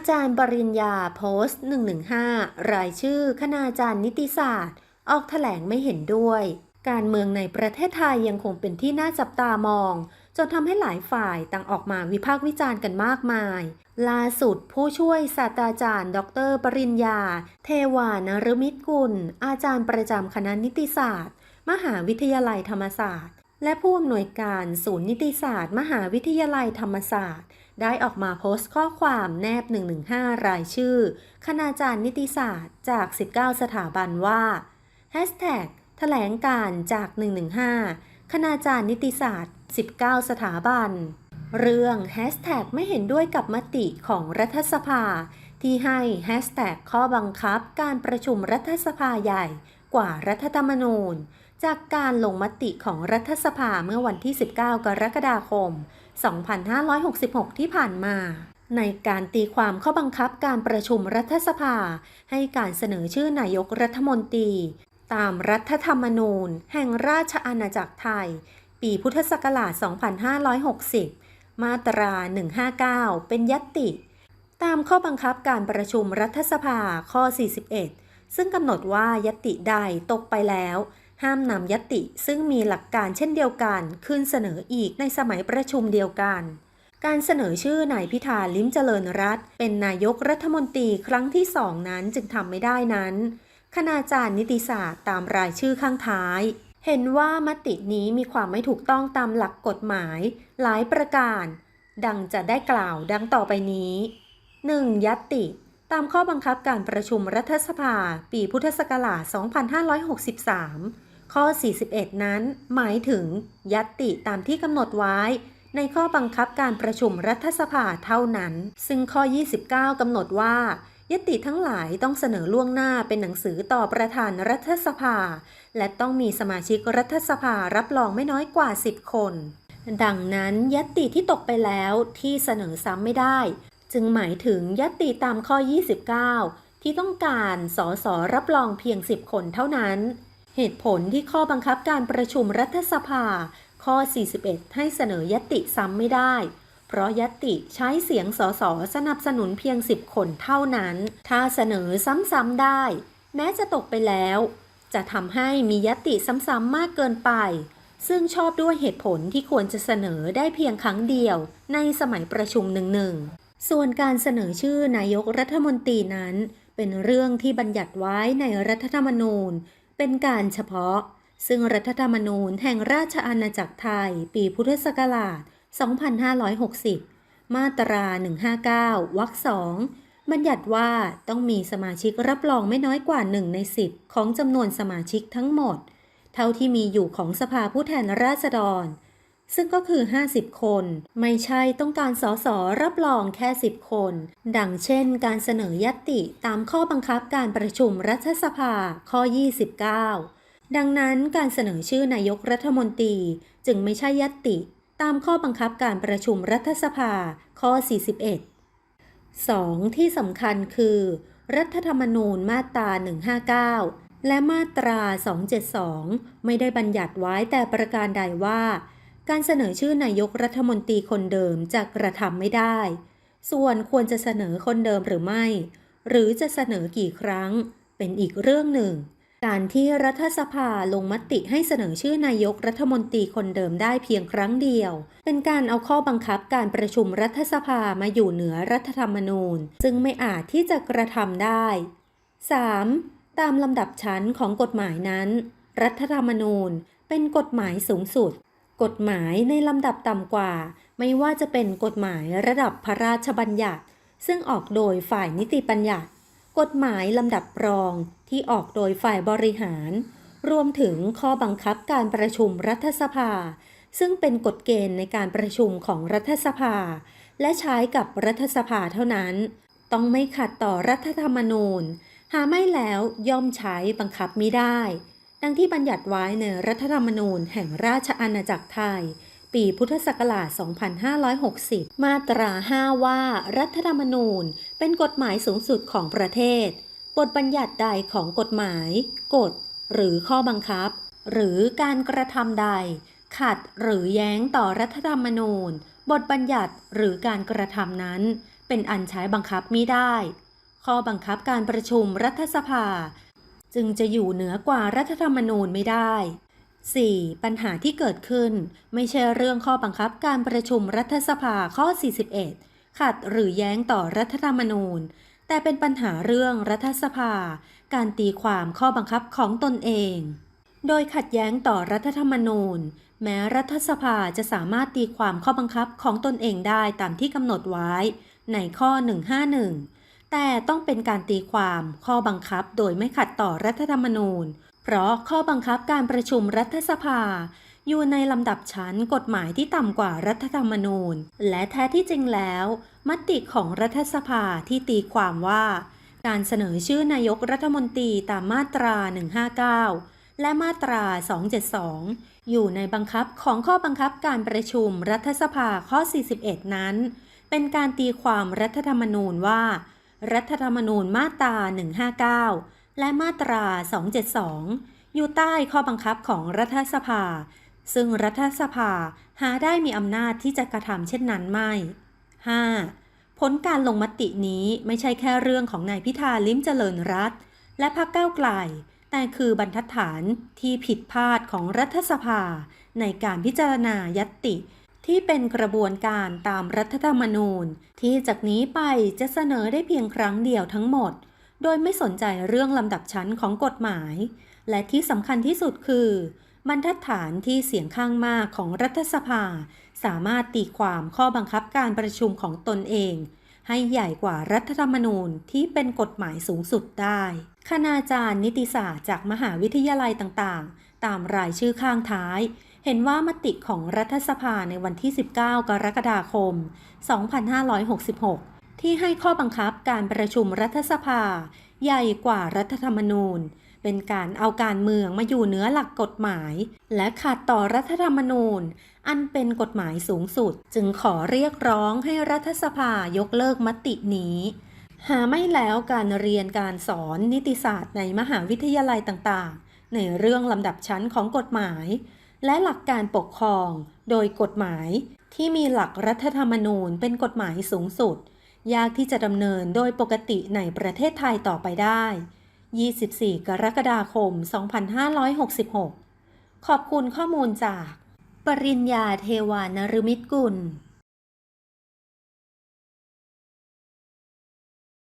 าจารย์ปริญญาโพสต์ 115 รายชื่อคณาจารย์นิติศาสตร์ ออกแถลงไม่เห็นด้วย การเมืองในประเทศไทยยังคงเป็นที่น่าจับตามอง จนทำให้หลายฝ่ายต่างออกมาวิพากษ์วิจารณ์กันมากมาย ล่าสุดผู้ช่วยศาสตราจารย์ ดร ปริญญา เทวานรมิตรกุล อาจารย์ประจำคณะนิติศาสตร์ มหาวิทยาลัยธรรมศาสตร์ และผู้อำนวยการศูนย์นิติศาสตร์ มหาวิทยาลัยธรรมศาสตร์ ได้ออกมาโพสต์ข้อความแนบ 115 รายชื่อ คณาจารย์นิติศาสตร์จาก 19 สถาบันว่า Hashtag แถลงการจาก 115 คณาจารย์นิติศาสตร์ 19 สถาบัน เรื่อง Hashtag ไม่เห็นด้วยกับมติของรัฐสภา ที่ให้ Hashtag ข้อบังคับการประชุมรัฐสภาใหญ่กว่ารัฐธรรมนูญ จากการลงมติของรัฐสภาเมื่อวันที่ 19 กรกฎาคม 2566 ที่ผ่านมา ในการตีความข้อบังคับการประชุมรัฐสภา ให้การเสนอชื่อนายกรัฐมนตรี ตามรัฐธรรมนูญ แห่งราชอาณาจักรไทย ปีพุทธศักราช 2560 มาตรา 159 เป็นยัตติ ตามข้อบังคับการประชุมรัฐสภาข้อ 41 ซึ่งกำหนดว่ายตติใดตกไปแล้ว ห้ามนำยตติ ซึ่งมีหลักการเช่นเดียวกัน ขึ้นเสนออีกในสมัยประชุมเดียวกัน การเสนอชื่อนายพิธาลิ้มเจริญรัตเป็นนายกรัฐมนตรีครั้งที่สองนั้นจึงทำไม่ได้นั้น คณาจารย์นิติศาสตร์ตามรายชื่อข้างท้าย เห็นว่ามตินี้มีความไม่ถูกต้องตามหลักกฎหมาย หลายประการ ดังจะได้กล่าวดังต่อไปนี้ 1. ยัตติตามข้อบังคับการประชุมรัฐสภา ปีพุทธศักราช 2563 ข้อ 41 นั้นหมายถึงยัตติตามที่กำหนดไว้ ในข้อบังคับการประชุมรัฐสภาเท่านั้น ซึ่งข้อ 29 กำหนดว่ายติทั้งหลายต้องเสนอล่วงหน้าเป็นหนังสือต่อประธานรัฐสภา และต้องมีสมาชิกรัฐสภารับรองไม่น้อยกว่า 10 คน ดังนั้นยติที่ตกไปแล้วที่เสนอซ้ำไม่ได้ จึงหมายถึงยติตามข้อ 29 ที่ต้องการสสรับรองเพียง 10 คนเท่านั้น เหตุผลที่ข้อบังคับการประชุมรัฐสภา ข้อ 41 ให้เสนอยติซ้ำไม่ได้ เพราะยติใช้เสียงสสสนับสนุนเพียง 10 คนเท่านั้น ถ้าเสนอซ้ำๆได้ แม้จะตกไปแล้ว จะทำให้มียติซ้ำๆมากเกินไป ซึ่งชอบด้วยเหตุผลที่ควรจะเสนอได้เพียงครั้งเดียว ในสมัยประชุมหนึ่งๆส่วนการเสนอชื่อนายกรัฐมนตรีนั้นเป็นเรื่องที่บัญญัติไว้ในรัฐธรรมนูญ เป็นการเฉพาะ ซึ่งรัฐธรรมนูญแห่งราชอาณาจักรไทย ปีพุทธศักราช 2560 มาตรา 159 วรรคสองบัญญัติว่าต้องมีสมาชิกรับรองไม่น้อยกว่า1ใน10ของจำนวนสมาชิกทั้งหมด เท่าที่มีอยู่ของสภาผู้แทนราษฎร ซึ่งก็คือ 50 คน ไม่ใช่ต้องการสสรับรองแค่ 10 คน ดังเช่น การเสนอยตติตามข้อบังคับการประชุมรัฐสภาข้อ 29 ดังนั้นการเสนอชื่อนายกรัฐมนตรีจึงไม่ใช่ยตติตามข้อบังคับการประชุมรัฐสภาข้อ 41 2. ที่สำคัญคือ รัฐธรรมนูญมาตรา 159 และมาตรา 272 ไม่ได้บัญญัติไว้แต่ประการใดว่า การเสนอชื่อนายกรัฐมนตรีคนเดิมจะกระทำไม่ได้ ส่วนควรจะเสนอคนเดิมหรือไม่ หรือจะเสนอกี่ครั้ง เป็นอีกเรื่องหนึ่ง การที่รัฐสภาลงมติให้เสนอชื่อนายกรัฐมนตรีคนเดิมได้เพียงครั้งเดียว เป็นการเอาข้อบังคับการประชุมรัฐสภามาอยู่เหนือรัฐธรรมนูญ ซึ่งไม่อาจที่จะกระทำได้ 3. ตามลำดับชั้นของกฎหมายนั้น รัฐธรรมนูญเป็นกฎหมายสูงสุด กฎหมายในลำดับต่ำกว่า ไม่ว่าจะเป็นกฎหมายระดับพระราชบัญญัติ ซึ่งออกโดยฝ่ายนิติบัญญัติ กฎหมายลำดับรองที่ออกโดยฝ่ายบริหาร รวมถึงข้อบังคับการประชุมรัฐสภา ซึ่งเป็นกฎเกณฑ์ในการประชุมของรัฐสภา และใช้กับรัฐสภาเท่านั้น ต้องไม่ขัดต่อรัฐธรรมนูญ หาไม่แล้วย่อมใช้บังคับมิได้ ดังที่บัญญัติไว้ในรัฐธรรมนูญแห่งราชอาณาจักรไทย ปีพุทธศักราช 2560 มาตรา 5 ว่า รัฐธรรมนูญเป็นกฎหมายสูงสุดของประเทศ บทบัญญัติใดของกฎหมาย กฎ หรือข้อบังคับ หรือการกระทำใด ขัดหรือแย้งต่อรัฐธรรมนูญ บทบัญญัติหรือการกระทำนั้น เป็นอันใช้บังคับมิได้ ข้อบังคับการประชุมรัฐสภา จึงจะอยู่เหนือกว่ารัฐธรรมนูญไม่ได้ 4. ปัญหาที่เกิดขึ้น ไม่ใช่เรื่องข้อบังคับการประชุมรัฐสภาข้อ 41 ขัดหรือแย้งต่อรัฐธรรมนูญ แต่เป็นปัญหาเรื่องรัฐสภา การตีความข้อบังคับของตนเอง โดยขัดแย้งต่อรัฐธรรมนูญ แม้รัฐสภาจะสามารถตีความข้อบังคับของตนเองได้ตามที่กำหนดไว้ ในข้อ 151 แต่ต้องเป็นการตีความข้อบังคับโดยไม่ขัดต่อรัฐธรรมนูญ เพราะข้อบังคับการประชุมรัฐสภา อยู่ในลำดับชั้นกฎหมายที่ต่ำกว่ารัฐธรรมนูญ และแท้ที่จริงแล้ว มติของรัฐสภาที่ตีความว่า การเสนอชื่อนายกรัฐมนตรีตามมาตรา 159 และมาตรา 272 อยู่ในบังคับของข้อบังคับการประชุมรัฐสภาข้อ 41 นั้น เป็นการตีความรัฐธรรมนูญว่า รัฐธรรมนูญมาตรา 159 และมาตรา 272 อยู่ใต้ข้อบังคับของรัฐสภา ซึ่งรัฐสภาหาได้มีอำนาจที่จะกระทำเช่นนั้นไม่ 5. ผลการลงมตินี้ไม่ใช่แค่เรื่องของนายพิธาลิ้มเจริญรัตและพรรคก้าวไกล แต่คือบรรทัดฐานที่ผิดพลาดของรัฐสภา ในการพิจารณายัตติ ที่เป็นกระบวนการตามรัฐธรรมนูญ ที่จากนี้ไปจะเสนอได้เพียงครั้งเดียวทั้งหมด โดยไม่สนใจเรื่องลำดับชั้นของกฎหมาย และที่สำคัญที่สุดคือบรรทัดฐานที่เสียงข้างมากของรัฐสภา สามารถตีความข้อบังคับการประชุมของตนเอง ให้ใหญ่กว่ารัฐธรรมนูญที่เป็นกฎหมายสูงสุดได้คณาจารย์นิติศาสตร์จากมหาวิทยาลัยต่างๆ ตามรายชื่อข้างท้าย เห็นว่ามติของรัฐสภาในวันที่ 19 กรกฎาคม 2566 ที่ให้ข้อบังคับการประชุมรัฐสภา ใหญ่กว่ารัฐธรรมนูญ เป็นการเอาการเมืองมาอยู่เหนือหลักกฎหมาย และขัดต่อรัฐธรรมนูญ อันเป็นกฎหมายสูงสุด จึงขอเรียกร้องให้รัฐสภายกเลิกมตินี้หาไม่แล้วการเรียนการสอนนิติศาสตร์ในมหาวิทยาลัยต่างๆ ในเรื่องลำดับชั้นของกฎหมาย และหลักการปกครอง โดยกฎหมายที่มีหลักรัฐธรรมนูญเป็นกฎหมายสูงสุด ยากที่จะดำเนินโดยปกติในประเทศไทยต่อไปได้ 24 กรกฎาคม 2566 ขอบคุณข้อมูลจาก ปริญญาเทวานฤมิตกุล